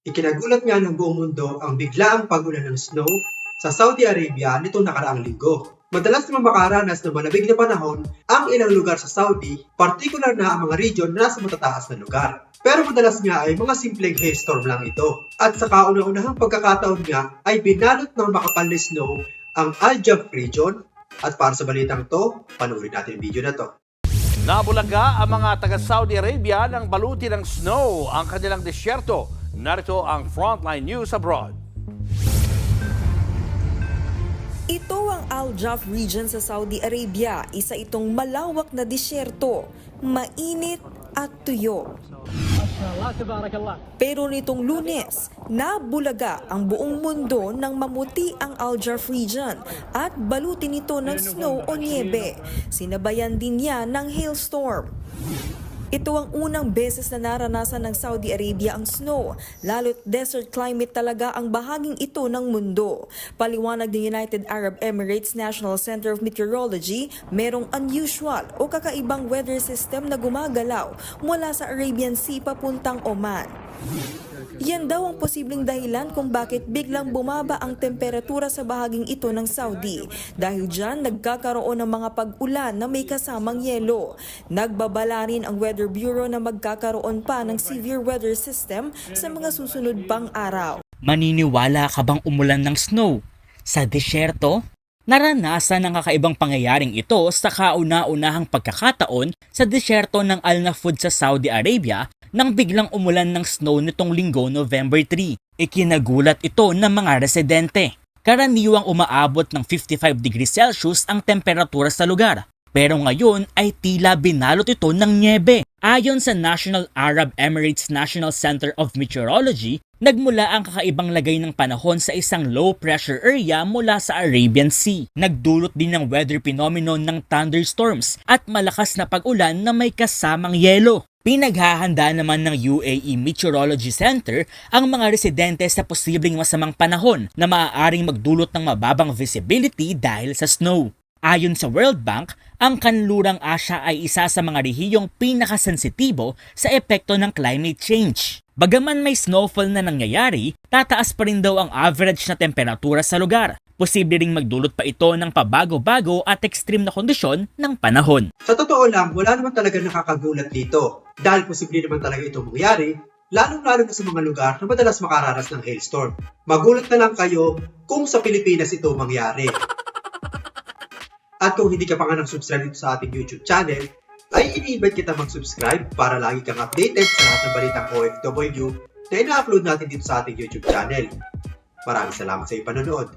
Ikinagulat nga ng buong mundo ang biglaang pagulan ng snow sa Saudi Arabia nitong nakaraang linggo. Madalas naman makaranas ng malamig na panahon ang ilang lugar sa Saudi, partikular na ang mga region na nasa matataas na lugar. Pero madalas nga ay mga simpleng hailstorm lang ito. At sa kauna-unahang pagkakataon nga ay binalot ng makapal na snow ang Al-Jaf region. At para sa balitang to, panoorin natin ang video na to. Nabulaga ang mga taga Saudi Arabia ng baluti ng snow ang kanilang disyerto. Narito ang Frontline News Abroad. Ito ang Al-Jaf region sa Saudi Arabia. Isa itong malawak na disyerto, mainit at tuyo. Pero nitong lunes, nabulaga ang buong mundo nang mamuti ang Al-Jaf region at balutin ito ng snow o niebe. Sinabayan din niya ng hailstorm. Ito ang unang beses na naranasan ng Saudi Arabia ang snow, lalo't desert climate talaga ang bahaging ito ng mundo. Paliwanag ng United Arab Emirates National Center of Meteorology, merong unusual o kakaibang weather system na gumagalaw mula sa Arabian Sea papuntang Oman. Yan daw ang posibleng dahilan kung bakit biglang bumaba ang temperatura sa bahaging ito ng Saudi. Dahil dyan, nagkakaroon ng mga pag-ulan na may kasamang yelo. Nagbabala rin ang Weather Bureau na magkakaroon pa ng severe weather system sa mga susunod pang araw. Maniniwala ka bang umulan ng snow? Sa disyerto? Naranasan ang kakaibang pangyayaring ito sa kauna-unahang pagkakataon sa disyerto ng Al Nafud sa Saudi Arabia nang biglang umulan ng snow nitong linggo November 3. Ikinagulat ito ng mga residente. Karaniwang umaabot ng 55 degrees Celsius ang temperatura sa lugar. Pero ngayon ay tila binalot ito ng niebe. Ayon sa National Arab Emirates National Center of Meteorology, nagmula ang kakaibang lagay ng panahon sa isang low pressure area mula sa Arabian Sea. Nagdulot din ng weather phenomenon ng thunderstorms at malakas na pag-ulan na may kasamang yelo. Pinaghahanda naman ng UAE Meteorology Center ang mga residente sa posibleng masamang panahon na maaaring magdulot ng mababang visibility dahil sa snow. Ayon sa World Bank, ang kanlurang Asya ay isa sa mga rehiyong pinakasensitibo sa epekto ng climate change. Bagaman may snowfall na nangyayari, tataas pa rin daw ang average na temperatura sa lugar. Posible ring magdulot pa ito ng pabago-bago at extreme na kondisyon ng panahon. Sa totoo lang, wala naman talaga nakakagulat dito. Dahil posible naman talaga ito mangyari, lalong-lalo na sa mga lugar na madalas makaranas ng hailstorm. Magulat na lang kayo kung sa Pilipinas ito mangyari. At kung hindi ka pa nga nag-subscribe dito sa ating YouTube channel, ay ini-invite kita mag-subscribe para lagi kang updated sa lahat ng balitang OFW na ina-upload natin dito sa ating YouTube channel. Maraming salamat sa iyong panonood.